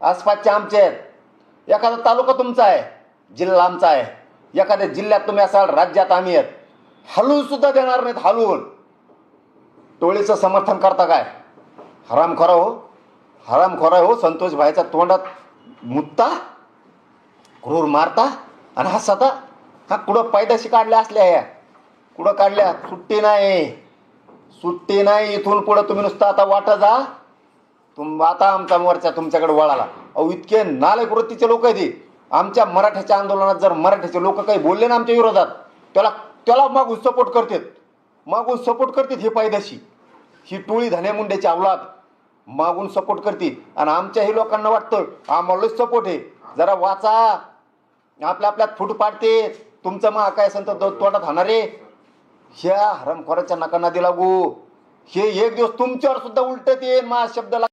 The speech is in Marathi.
आसपासचे आमचे आहेत. एखादा तालुका तुमचा आहे जिल्हा आमचा आहे. एखाद्या जिल्ह्यात तुम्ही असाल राज्यात आम्ही आहेत. हलवून सुद्धा देणार नाहीत हलवून. टोळीचं समर्थन करता काय? हरामखोरा हो. हरामखोरा हो संतोष भाईच्या तोंडात मुत्ता क्रूर मारता आणि हसता हा कुठं पैदाशी काढल्या असल्या ह्या? कुठं काढल्या? सुट्टी नाही. सुट्टी नाही इथून पुढं तुम्ही नुसतं आता वाटत जा. तुम आता आमचा मोर्चा तुमच्याकडे वळाला. अहो इतके नालायक वृत्तीचे लोक आहेत आमच्या मराठ्याच्या आंदोलनात जर मराठ्याचे लोक काही बोलले ना आमच्या विरोधात त्याला त्याला मागून सपोर्ट करतात. मागून सपोर्ट करतात हे पायदाशी. ही टोळी धन्यामुंड्याची अवलाद. मागून सपोर्ट करते आणि आमच्याही लोकांना वाटतं आम्हाला सपोर्ट आहे. जरा वाचा. आपल्या आपल्यात फूट पाडते. तुमचं मग काय असेल तर तोटात होणार आहे? ह्या हरमखोराच्या नका नदी लागू. हे एक दिवस तुमच्यावर सुद्धा उलट ते मा शब्द